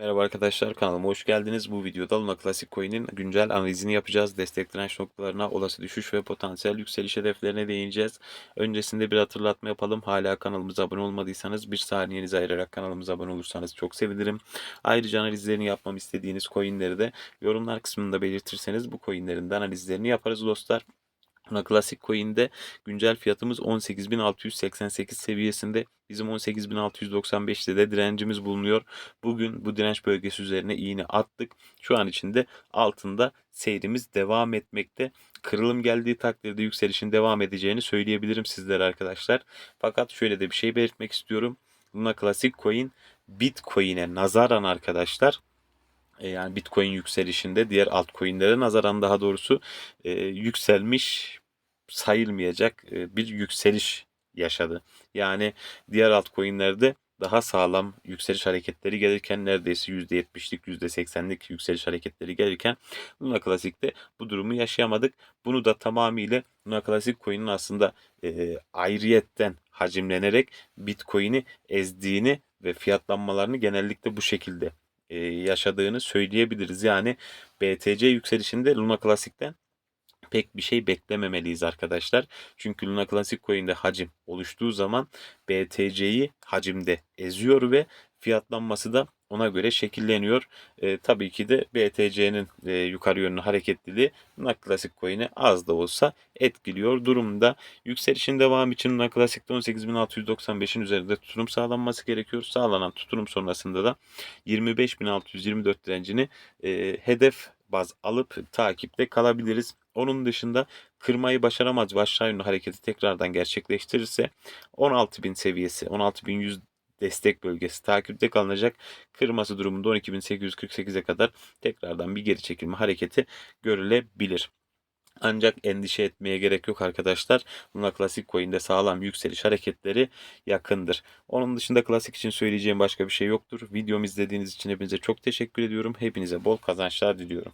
Merhaba arkadaşlar kanalıma hoş geldiniz. Bu videoda Luna Classic Coin'in güncel analizini yapacağız. Destek direnç noktalarına, olası düşüş ve potansiyel yükseliş hedeflerine değineceğiz. Öncesinde bir hatırlatma yapalım. Hala kanalımıza abone olmadıysanız bir saniyenizi ayırarak kanalımıza abone olursanız çok sevinirim. Ayrıca analizlerini yapmamı istediğiniz coinleri de yorumlar kısmında belirtirseniz bu coinlerin de analizlerini yaparız dostlar. Luna Classic Coin'de güncel fiyatımız 18.688 seviyesinde. Bizim 18.695'te de direncimiz bulunuyor. Bugün bu direnç bölgesi üzerine iğne attık. Şu an içinde altında seyrimiz devam etmekte. Kırılım geldiği takdirde yükselişin devam edeceğini söyleyebilirim sizlere arkadaşlar. Fakat şöyle de bir şey belirtmek istiyorum. Luna Classic Coin Bitcoin'e nazaran arkadaşlar e, yani Bitcoin yükselişinde diğer altcoin'lere nazaran daha doğrusu e, yükselmiş sayılmayacak e, bir yükseliş yaşadı. Yani diğer altcoin'lerde daha sağlam yükseliş hareketleri gelirken neredeyse %70'lik %80'lik yükseliş hareketleri gelirken Luna Classic'te bu durumu yaşayamadık. Bunu da tamamıyla Luna Classic coin'in aslında e, ayrıyetten hacimlenerek Bitcoin'i ezdiğini ve fiyatlanmalarını genellikle bu şekilde e, yaşadığını söyleyebiliriz. Yani BTC yükselişinde Luna Classic'ten pek bir şey beklememeliyiz arkadaşlar. Çünkü Luna Classic Coin'de hacim oluştuğu zaman BTC'yi hacimde eziyor ve fiyatlanması da ona göre şekilleniyor. E, tabii ki de BTC'nin e, yukarı yönlü hareketliliği Luna Classic Coin'e az da olsa etkiliyor durumda. Yükselişin devamı için Luna Classic'te 18.695'in üzerinde tutunum sağlanması gerekiyor. Sağlanan tutunum sonrasında da 25.624 direncini e, hedef baz alıp takipte kalabiliriz. Onun dışında kırmayı başaramaz ve aşağı yönlü hareketi tekrardan gerçekleştirirse 16.000 seviyesi 16.100 destek bölgesi takipte kalınacak. Kırması durumunda 12.848'e kadar tekrardan bir geri çekilme hareketi görülebilir. Ancak endişe etmeye gerek yok arkadaşlar. Luna Classic Coin'de sağlam yükseliş hareketleri yakındır. Onun dışında klasik için söyleyeceğim başka bir şey yoktur. Videomu izlediğiniz için hepinize çok teşekkür ediyorum. Hepinize bol kazançlar diliyorum.